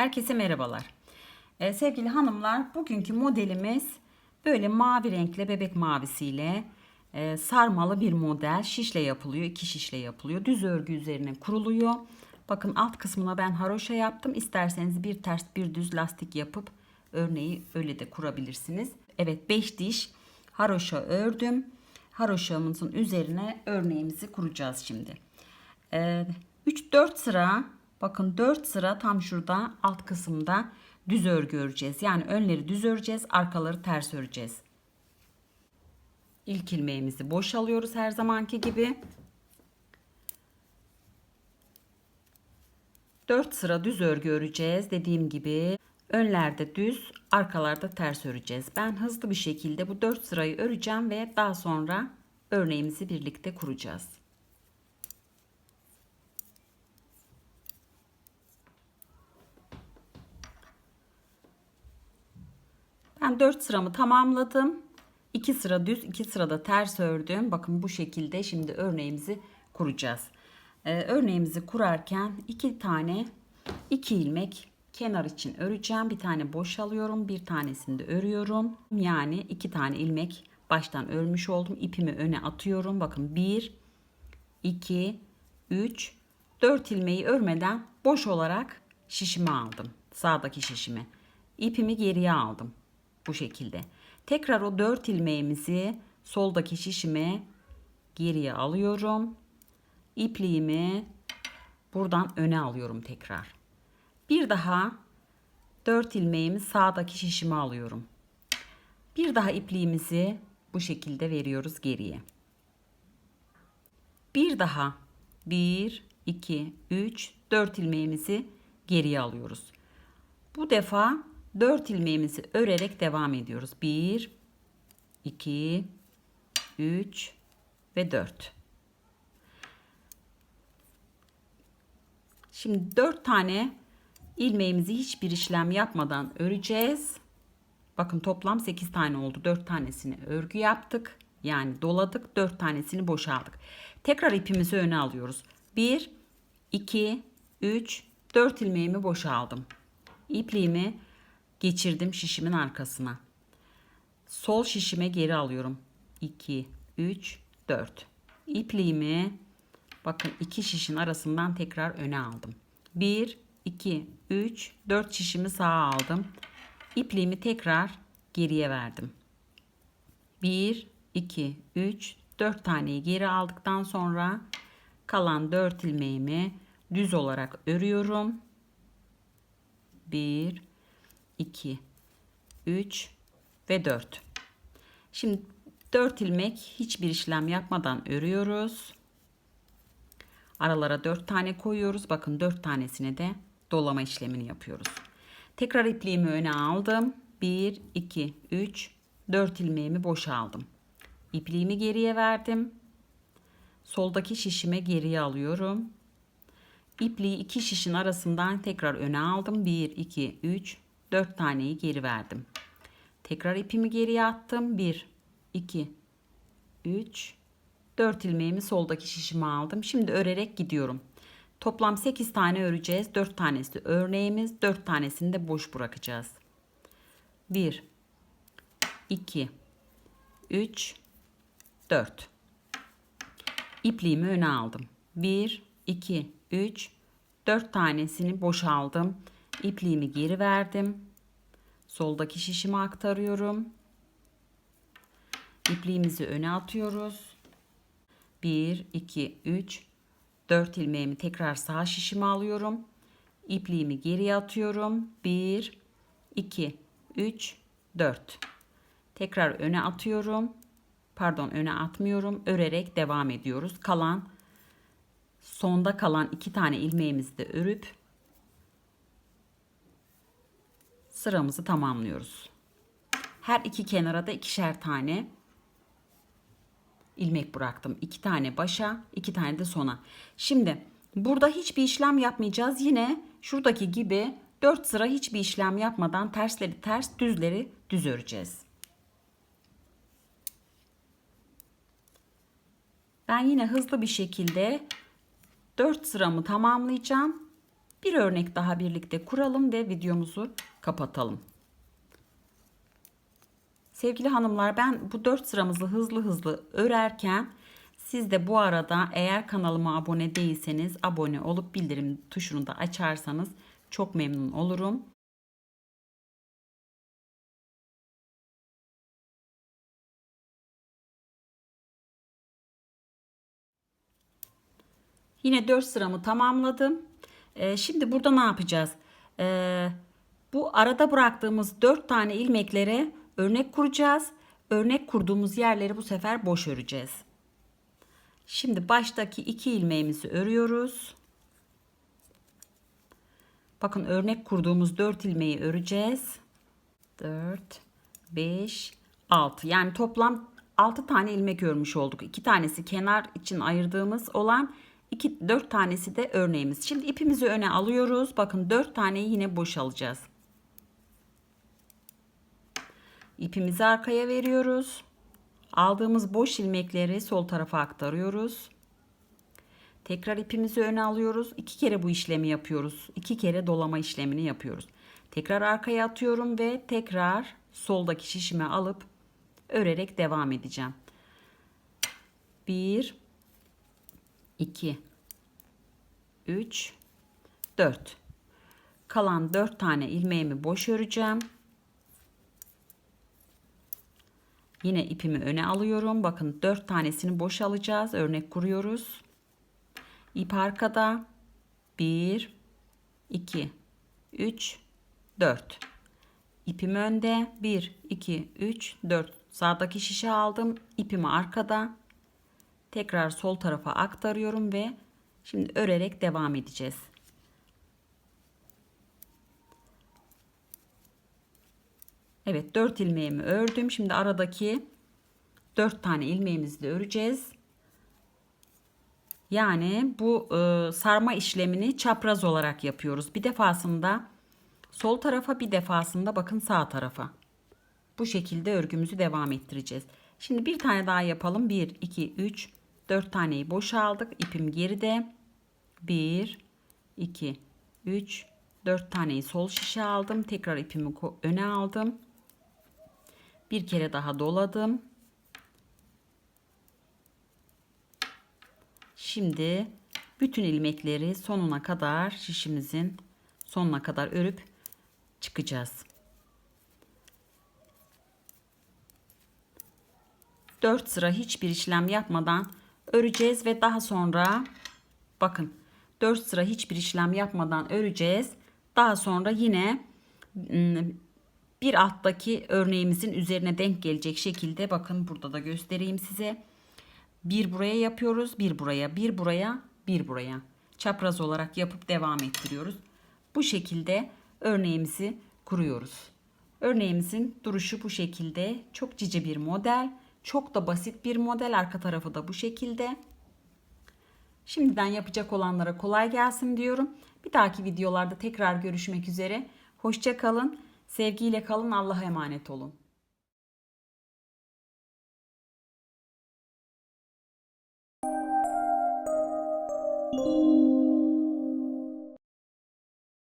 Herkese merhabalar. Ee, sevgili hanımlar, bugünkü modelimiz böyle mavi renkle bebek mavisiyle e, sarmalı bir model. Şişle yapılıyor, iki şişle yapılıyor. Düz örgü üzerine kuruluyor. Bakın alt kısmına ben haroşa yaptım. İsterseniz bir ters bir düz lastik yapıp örneği öyle de kurabilirsiniz. Evet 5 diş haroşa ördüm. Haroşamızın üzerine örneğimizi kuracağız şimdi. Ee, 3-4 sıra bakın 4 sıra tam şurada alt kısımda düz örgü öreceğiz. Yani önleri düz öreceğiz, arkaları ters öreceğiz. İlk ilmeğimizi boş alıyoruz her zamanki gibi. 4 sıra düz örgü öreceğiz. Dediğim gibi önlerde düz, arkalarda ters öreceğiz. Ben hızlı bir şekilde bu 4 sırayı öreceğim ve daha sonra örneğimizi birlikte kuracağız. Ben 4 sıramı tamamladım. 2 sıra düz, 2 sırada ters ördüm. Bakın bu şekilde şimdi örneğimizi kuracağız. Ee, örneğimizi kurarken 2 tane 2 ilmek kenar için öreceğim. Bir tane boş alıyorum. Bir tanesini de örüyorum. Yani 2 tane ilmek baştan örmüş oldum. İpimi öne atıyorum. Bakın 1 2 3 4 ilmeği örmeden boş olarak şişimi aldım. Sağdaki şişimi. İpimi geriye aldım bu şekilde. Tekrar o 4 ilmeğimizi soldaki şişime geriye alıyorum. İpliğimi buradan öne alıyorum tekrar. Bir daha 4 ilmeğimi sağdaki şişime alıyorum. Bir daha ipliğimizi bu şekilde veriyoruz geriye. Bir daha 1 2 3 4 ilmeğimizi geriye alıyoruz. Bu defa 4 ilmeğimizi örerek devam ediyoruz. 1 2 3 ve 4. Şimdi 4 tane ilmeğimizi hiçbir işlem yapmadan öreceğiz. Bakın toplam 8 tane oldu. 4 tanesini örgü yaptık. Yani doladık. 4 tanesini boşaldık. Tekrar ipimizi öne alıyoruz. 1 2 3 4 ilmeğimi boşaldım. İpliğimi geçirdim şişimin arkasına. Sol şişime geri alıyorum. 2, 3, 4. İpliğimi bakın iki şişin arasından tekrar öne aldım. 1, 2, 3, 4 şişimi sağa aldım. İpliğimi tekrar geriye verdim. 1, 2, 3, 4 taneyi geri aldıktan sonra kalan 4 ilmeğimi düz olarak örüyorum. 1, 2, 3 ve 4. Şimdi 4 ilmek hiçbir işlem yapmadan örüyoruz. Aralara 4 tane koyuyoruz. Bakın 4 tanesine de dolama işlemini yapıyoruz. Tekrar ipliğimi öne aldım. 1, 2, 3, 4 ilmeğimi boşaldım. İpliğimi geriye verdim. Soldaki şişime geriye alıyorum. İpliği iki şişin arasından tekrar öne aldım. 1, 2, 3, 4 taneyi geri verdim. Tekrar ipimi geriye attım. 1, 2, 3, 4 ilmeğimi soldaki şişime aldım. Şimdi örerek gidiyorum. Toplam 8 tane öreceğiz. 4 tanesi örneğimiz. 4 tanesini de boş bırakacağız. 1, 2, 3, 4. İpliğimi öne aldım. 1, 2, 3, 4 tanesini boşaldım. İpliğimi geri verdim. Soldaki şişime aktarıyorum. İpliğimizi öne atıyoruz. 1, 2, 3, 4 ilmeğimi tekrar sağ şişime alıyorum. İpliğimi geriye atıyorum. 1, 2, 3, 4. Tekrar öne atıyorum. Pardon öne atmıyorum. Örerek devam ediyoruz. Kalan sonda kalan iki tane ilmeğimizi de örüp sıramızı tamamlıyoruz. Her iki kenara da ikişer tane ilmek bıraktım. İki tane başa, iki tane de sona. Şimdi burada hiçbir işlem yapmayacağız. Yine şuradaki gibi 4 sıra hiçbir işlem yapmadan tersleri ters, düzleri düz öreceğiz. Ben yine hızlı bir şekilde 4 sıramı tamamlayacağım. Bir örnek daha birlikte kuralım ve videomuzu kapatalım. Sevgili hanımlar ben bu 4 sıramızı hızlı hızlı örerken siz de bu arada eğer kanalıma abone değilseniz abone olup bildirim tuşunu da açarsanız çok memnun olurum. Yine 4 sıramı tamamladım. Ee, şimdi burada ne yapacağız? Ee, bu arada bıraktığımız 4 tane ilmeklere örnek kuracağız. Örnek kurduğumuz yerleri bu sefer boş öreceğiz. Şimdi baştaki iki ilmeğimizi örüyoruz. Bakın örnek kurduğumuz 4 ilmeği öreceğiz. 4 5 6 yani toplam 6 tane ilmek örmüş olduk. 2 tanesi kenar için ayırdığımız olan 2 4 tanesi de örneğimiz. Şimdi ipimizi öne alıyoruz. Bakın 4 taneyi yine boş alacağız. İpimizi arkaya veriyoruz. Aldığımız boş ilmekleri sol tarafa aktarıyoruz. Tekrar ipimizi öne alıyoruz. İki kere bu işlemi yapıyoruz. İki kere dolama işlemini yapıyoruz. Tekrar arkaya atıyorum ve tekrar soldaki şişime alıp örerek devam edeceğim. 1 2 3 4 Kalan 4 tane ilmeğimi boş öreceğim. Yine ipimi öne alıyorum. Bakın 4 tanesini boş alacağız. Örnek kuruyoruz. İp arkada. 1 2 3 4 İpim önde. 1 2 3 4 Sağdaki şişe aldım. İpimi arkada. Tekrar sol tarafa aktarıyorum ve şimdi örerek devam edeceğiz. Evet 4 ilmeğimi ördüm. Şimdi aradaki 4 tane ilmeğimizi de öreceğiz. Yani bu e, sarma işlemini çapraz olarak yapıyoruz. Bir defasında sol tarafa bir defasında bakın sağ tarafa. Bu şekilde örgümüzü devam ettireceğiz. Şimdi bir tane daha yapalım. 1, 2, 3, 4 taneyi boşaldık. İpim geride. 1, 2, 3, 4 taneyi sol şişe aldım. Tekrar ipimi öne aldım. Bir kere daha doladım. Şimdi bütün ilmekleri sonuna kadar şişimizin sonuna kadar örüp çıkacağız. 4 sıra hiçbir işlem yapmadan öreceğiz ve daha sonra bakın 4 sıra hiçbir işlem yapmadan öreceğiz. Daha sonra yine bir alttaki örneğimizin üzerine denk gelecek şekilde bakın burada da göstereyim size. Bir buraya yapıyoruz, bir buraya, bir buraya, bir buraya. Çapraz olarak yapıp devam ettiriyoruz. Bu şekilde örneğimizi kuruyoruz. Örneğimizin duruşu bu şekilde. Çok cici bir model. Çok da basit bir model. Arka tarafı da bu şekilde. Şimdiden yapacak olanlara kolay gelsin diyorum. Bir dahaki videolarda tekrar görüşmek üzere. Hoşça kalın. Sevgiyle kalın. Allah'a emanet olun.